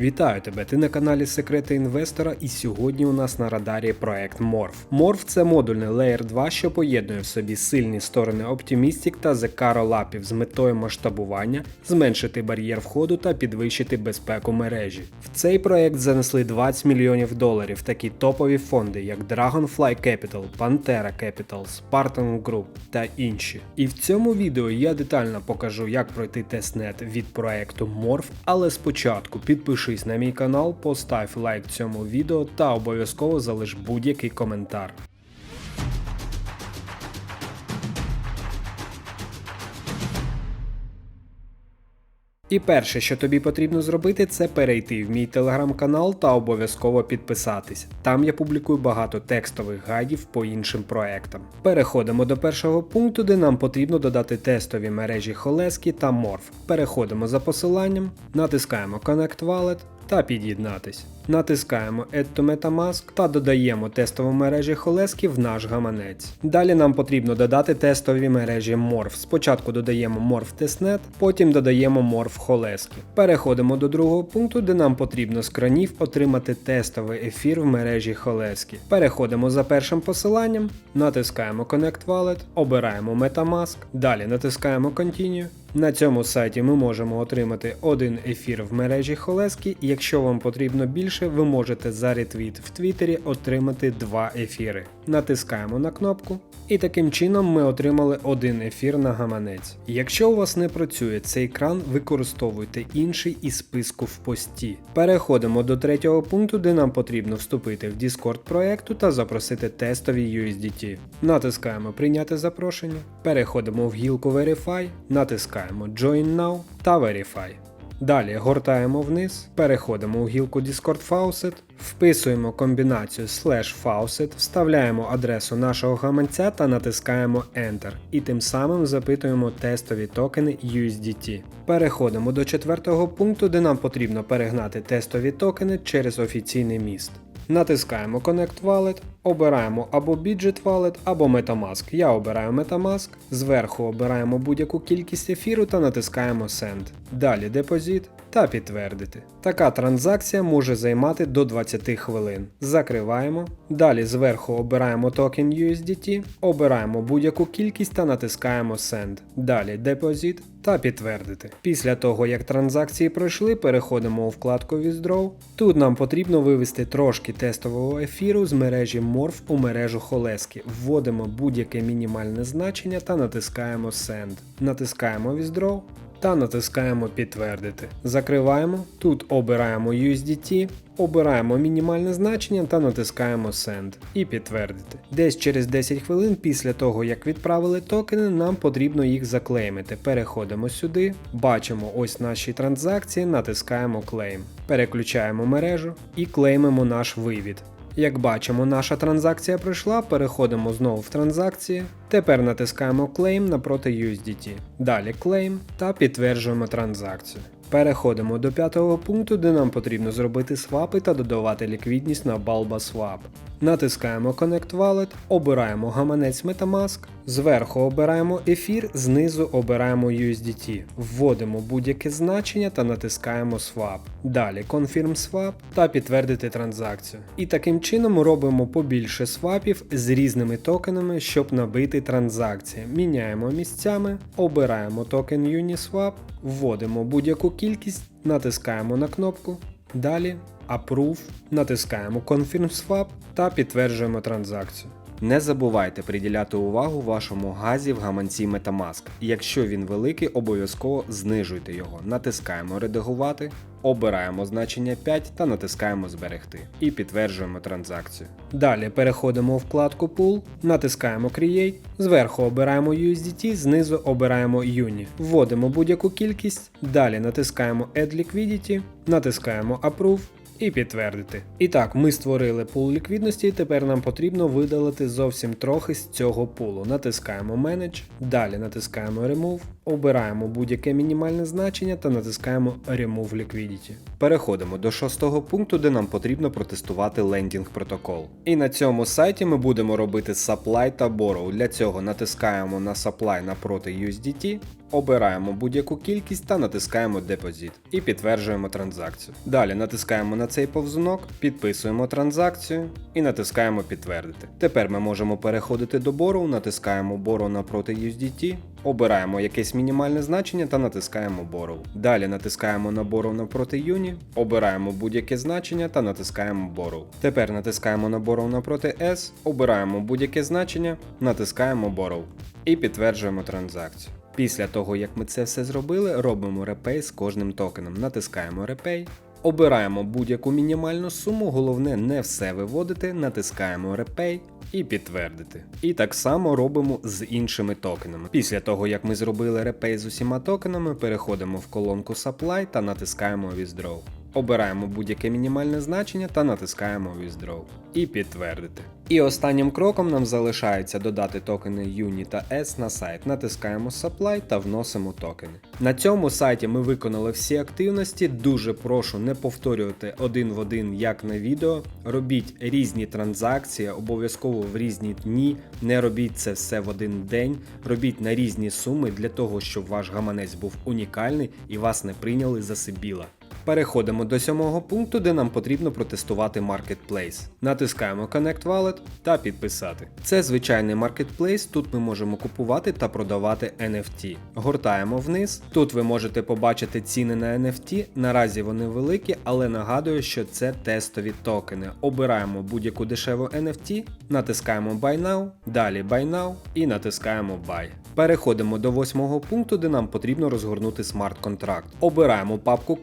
Вітаю тебе! Ти на каналі Секрети Інвестора, і сьогодні у нас на радарі проект Morph. Morph – це модульний Layer 2, що поєднує в собі сильні сторони Optimistic та Zekaro лапів з метою масштабування, зменшити бар'єр входу та підвищити безпеку мережі. В цей проект занесли 20 мільйонів доларів такі топові фонди, як Dragonfly Capital, Pantera Capital, Spartan Group та інші. І в цьому відео я детально покажу, як пройти тестнет від проекту Morph, але спочатку підпишись на мій канал, постав лайк цьому відео та обов'язково залиш будь-який коментар. І перше, що тобі потрібно зробити, це перейти в мій телеграм-канал та обов'язково підписатись. Там я публікую багато текстових гайдів по іншим проектам. Переходимо до першого пункту, де нам потрібно додати тестові мережі Холески та Morph. Переходимо за посиланням, натискаємо Connect Wallet та під'єднатись. Натискаємо Add to Metamask та додаємо тестову мережі Холески в наш гаманець. Далі нам потрібно додати тестові мережі Morph. Спочатку додаємо Morph Testnet, потім додаємо Morph Холески. Переходимо до другого пункту, де нам потрібно з кранів отримати тестовий ефір в мережі Холески. Переходимо за першим посиланням, натискаємо Connect Wallet, обираємо Metamask, далі натискаємо Continue. На цьому сайті ми можемо отримати один ефір в мережі Холески. Якщо вам потрібно більше, ви можете за ретвіт в Твіттері отримати два ефіри. Натискаємо на кнопку, і таким чином ми отримали один ефір на гаманець. Якщо у вас не працює цей кран, використовуйте інший із списку в пості. Переходимо до третього пункту, де нам потрібно вступити в Discord проекту та запросити тестові USDT. Натискаємо Прийняти запрошення, переходимо в гілку Verify, натискаємо Join Now та Verify. Далі гортаємо вниз, переходимо у гілку Discord Faucet, вписуємо комбінацію slash faucet, вставляємо адресу нашого гаманця та натискаємо Enter. І тим самим запитуємо тестові токени USDT. Переходимо до четвертого пункту, де нам потрібно перегнати тестові токени через офіційний міст. Натискаємо Connect Wallet, обираємо або Budget Wallet, або Metamask. Я обираю Metamask, зверху обираємо будь-яку кількість ефіру та натискаємо Send. Далі депозит та підтвердити. Така транзакція може займати до 20 хвилин. Закриваємо. Далі зверху обираємо токен USDT, обираємо будь-яку кількість та натискаємо Send. Далі депозит та підтвердити. Після того, як транзакції пройшли, переходимо у вкладку Withdraw. Тут нам потрібно вивести трошки тестового ефіру з мережі Morph у мережу Холески. Вводимо будь-яке мінімальне значення та натискаємо Send. Натискаємо Withdraw та натискаємо підтвердити. Закриваємо. Тут обираємо USDT, обираємо мінімальне значення та натискаємо Send і підтвердити. Десь через 10 хвилин після того, як відправили токени, нам потрібно їх заклеймити. Переходимо сюди, бачимо ось наші транзакції, натискаємо Claim. Переключаємо мережу і клеймимо наш вивід. Як бачимо, наша транзакція пройшла, переходимо знову в транзакції. Тепер натискаємо Claim напроти USDT. Далі Claim та підтверджуємо транзакцію. Переходимо до п'ятого пункту, де нам потрібно зробити свапи та додавати ліквідність на Balba. Натискаємо Connect Wallet, обираємо гаманець Metamask, зверху обираємо ефір, знизу обираємо USDT, вводимо будь-яке значення та натискаємо Swap. Далі Confirm Swap та підтвердити транзакцію. І таким чином робимо побільше свапів з різними токенами, щоб набити транзакції. Міняємо місцями, обираємо токен Uniswap, вводимо будь-яку кількість, натискаємо на кнопку. Далі Approve, натискаємо Confirm Swap та підтверджуємо транзакцію. Не забувайте приділяти увагу вашому газі в гаманці Metamask. Якщо він великий, обов'язково знижуйте його. Натискаємо Редагувати, обираємо значення 5 та натискаємо Зберегти і підтверджуємо транзакцію. Далі переходимо у вкладку Pool, натискаємо Create, зверху обираємо USDT, знизу обираємо Uni. Вводимо будь-яку кількість, далі натискаємо Add Liquidity, натискаємо Approve і підтвердити. І так, ми створили пул ліквідності, і тепер нам потрібно видалити зовсім трохи з цього пулу. Натискаємо Manage, далі натискаємо Remove, обираємо будь-яке мінімальне значення та натискаємо Remove Liquidity. Переходимо до шостого пункту, де нам потрібно протестувати лендінг протокол. І на цьому сайті ми будемо робити Supply та Borrow. Для цього натискаємо на Supply напроти USDT, обираємо будь-яку кількість та натискаємо депозит і підтверджуємо транзакцію. Далі натискаємо на цей повзунок, підписуємо транзакцію і натискаємо підтвердити. Тепер ми можемо переходити до бору, натискаємо бору напроти USDT, обираємо якесь мінімальне значення та натискаємо Borrow. Далі натискаємо на Borrow напроти Юні, обираємо будь-яке значення та натискаємо Borrow. Тепер натискаємо на Borrow напроти S, обираємо будь-яке значення, натискаємо Borrow і підтверджуємо транзакцію. Після того, як ми це все зробили, робимо репей з кожним токеном. Натискаємо репей. Обираємо будь-яку мінімальну суму, головне не все виводити, натискаємо Repay і підтвердити. І так само робимо з іншими токенами. Після того, як ми зробили Repay з усіма токенами, переходимо в колонку Supply та натискаємо Withdraw. Обираємо будь-яке мінімальне значення та натискаємо Withdraw і підтвердити. І останнім кроком нам залишається додати токени Uni та S на сайт. Натискаємо Supply та вносимо токени. На цьому сайті ми виконали всі активності. Дуже прошу не повторювати один в один, як на відео. Робіть різні транзакції, обов'язково в різні дні. Не робіть це все в один день. Робіть на різні суми для того, щоб ваш гаманець був унікальний і вас не прийняли за Сибіла. Переходимо до сьомого пункту, де нам потрібно протестувати Marketplace. Натискаємо Connect Wallet та підписати. Це звичайний Marketplace, тут ми можемо купувати та продавати NFT. Гортаємо вниз. Тут ви можете побачити ціни на NFT. Наразі вони великі, але нагадую, що це тестові токени. Обираємо будь-яку дешеву NFT, натискаємо Buy Now, далі Buy Now і натискаємо Buy. Переходимо до восьмого пункту, де нам потрібно розгорнути смарт-контракт. Обираємо папку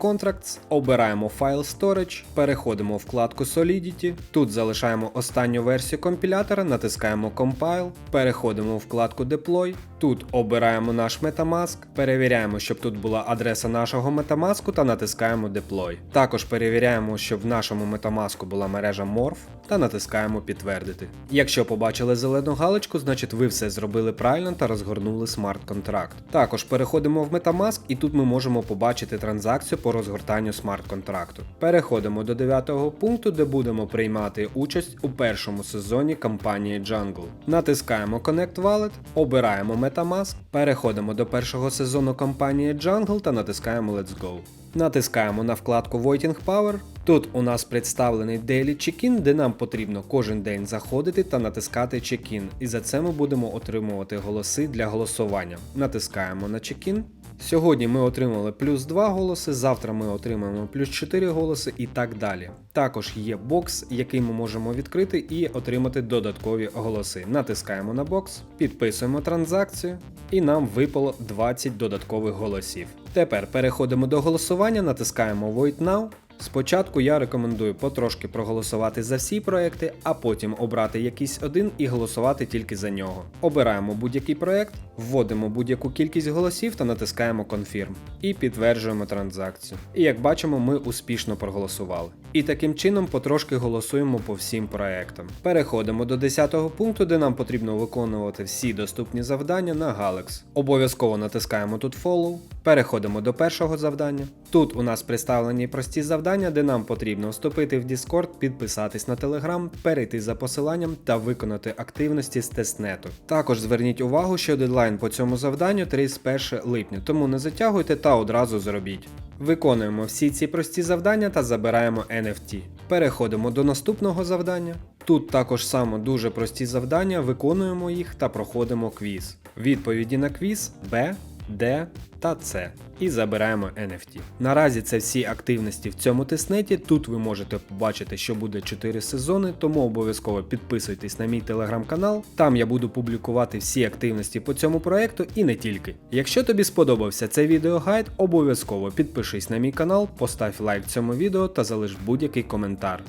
Contracts, обираємо File Storage, переходимо в вкладку Solidity. Тут залишаємо останню версію компілятора, натискаємо Compile, переходимо в вкладку Deploy. Тут обираємо наш Metamask, перевіряємо, щоб тут була адреса нашого Metamask та натискаємо Deploy. Також перевіряємо, щоб в нашому Metamask була мережа Morph та натискаємо підтвердити. Якщо побачили зелену галочку, значить ви все зробили правильно та розгорнули смарт-контракт. Також переходимо в Metamask і тут ми можемо побачити транзакцію по розгортанню смарт-контракту. Переходимо до 9 пункту, де будемо приймати участь у першому сезоні кампанії Jungle. Натискаємо Connect Wallet, обираємо Metamask, переходимо до першого сезону кампанії Jungle та натискаємо Let's Go. Натискаємо на вкладку Voting Power. Тут у нас представлений Daily Check-in, де нам потрібно кожен день заходити та натискати Check-in. І за це ми будемо отримувати голоси для голосування. Натискаємо на Check-in. Сьогодні ми отримали плюс 2 голоси, завтра ми отримаємо плюс 4 голоси і так далі. Також є бокс, який ми можемо відкрити і отримати додаткові голоси. Натискаємо на бокс, підписуємо транзакцію, і нам випало 20 додаткових голосів. Тепер переходимо до голосування, натискаємо Void Now. Спочатку я рекомендую потрошки проголосувати за всі проекти, а потім обрати якийсь один і голосувати тільки за нього. Обираємо будь-який проект, вводимо будь-яку кількість голосів та натискаємо Confirm і підтверджуємо транзакцію. І як бачимо, ми успішно проголосували. І таким чином потрошки голосуємо по всім проектам. Переходимо до 10 пункту, де нам потрібно виконувати всі доступні завдання на Galax. Обов'язково натискаємо тут Follow, переходимо до першого завдання. Тут у нас представлені прості завдання, де нам потрібно вступити в Discord, підписатись на Telegram, перейти за посиланням та виконати активності з тестнету. Також зверніть увагу, що дедлайн по цьому завданню 31 липня, тому не затягуйте та одразу зробіть. Виконуємо всі ці прості завдання та забираємо NFT. Переходимо до наступного завдання. Тут також само дуже прості завдання, виконуємо їх та проходимо квіз. Відповіді на квіз Б, Д та С. І забираємо NFT. Наразі це всі активності в цьому тестнеті. Тут ви можете побачити, що буде 4 сезони, тому обов'язково підписуйтесь на мій телеграм-канал. Там я буду публікувати всі активності по цьому проекту і не тільки. Якщо тобі сподобався цей відеогайд, обов'язково підпишись на мій канал, постав лайк цьому відео та залиш будь-який коментар.